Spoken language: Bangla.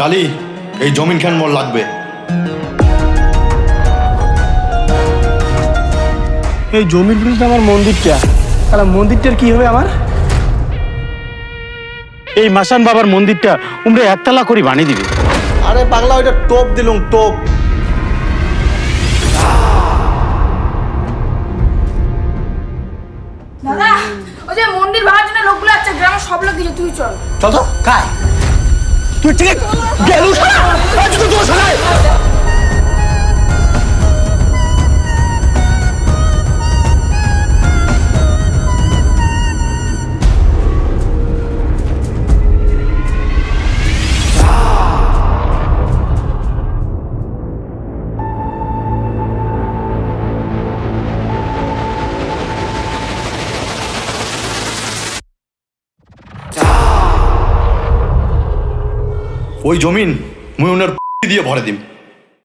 কালি এই জমিন খান মোর লাগবে? এই জমির বিরুদ্ধে আমার মন্দিরটা তাহলে মন্দিরটার কি হবে আমার? এই মাসান বাবার মন্দিরটা উমরে একতলা করে বানিয়ে দিবে। আরে পাগলা ওইটা টোপ দিলুম টোপ। ওই যে মন্দির ভাঙার জন্য লোকগুলো আছে গ্রামের সব লোক দিচ্ছে তুই চল। চল তো কায় তুই ঠিক গেলু সারা আজ তো তোর সারা ওই জমিন মুই ওনার দিয়ে ভরে দিম।